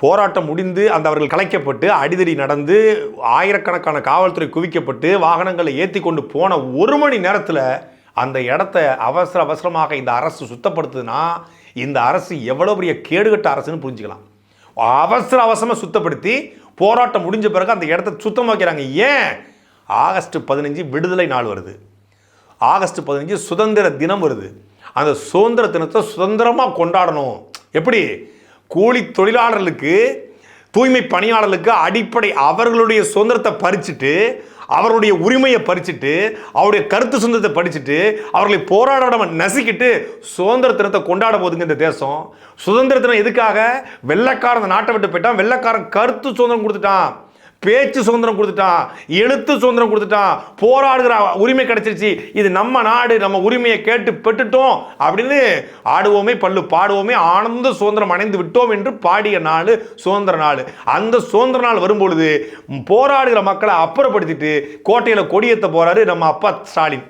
போராட்டம் முடிந்து அந்த அவர்கள் கலைக்கப்பட்டு அடிதடி நடந்து ஆயிரக்கணக்கான காவல்துறை குவிக்கப்பட்டு வாகனங்களை ஏற்றி கொண்டு போன ஒரு மணி நேரத்தில் அந்த இடத்த அவசர அவசரமாக இந்த அரசு சுத்தப்படுத்துதுன்னா இந்த அரசு எவ்வளோ பெரிய கேடுகட்ட அரசுன்னு புரிஞ்சுக்கலாம். அவசர அவசரமாக சுத்தப்படுத்தி போராட்டம் முடிஞ்ச பிறகு அந்த இடத்த சுத்தமாக வைக்கிறாங்க. ஏன்? ஆகஸ்ட் பதினஞ்சு விடுதலை நாள் வருது. ஆகஸ்ட் பதினஞ்சு சுதந்திர தினம் வருது. அந்த சுதந்திர தினத்தை சுதந்திரமாக கொண்டாடணும். எப்படி? கூலி தொழிலாளர்களுக்கு தூய்மை பணியாளர்களுக்கு அடிப்படை அவர்களுடைய சுதந்திரத்தை பறிச்சுட்டு அவருடைய உரிமையை பறிச்சுட்டு அவருடைய கருத்து சுதந்திரத்தை படிச்சுட்டு அவர்களை போராடாம நசுக்கிட்டு சுதந்திர தினத்தை கொண்டாட போதுங்க இந்த தேசம். சுதந்திர தினம் எதுக்காக? வெள்ளைக்காரன் நாட்டை விட்டு போயிட்டான். வெள்ளக்காரன் கருத்து சுதந்திரம் கொடுத்துட்டான். பேச்சு சுதந்திரம் கொடுத்துட்டான் எழுத்து சுதந்திரம் கொடுத்துட்டான் போராடுகிற உரிமை கிடைச்சிருச்சு. இது நம்ம நாடு நம்ம உரிமையை கேட்டு பெற்றுட்டோம் அப்படின்னு ஆடுவோமே பல்லு பாடுவோமே ஆனந்த சுதந்திரம் அடைந்து விட்டோம் என்று பாடிய நாள் சுதந்திர நாள். அந்த சுதந்திர நாள் வரும்பொழுது போராடுகிற மக்களை அப்புறப்படுத்திட்டு கோட்டையில் கொடியேற்ற போறாரு நம்ம அப்பா ஸ்டாலின்.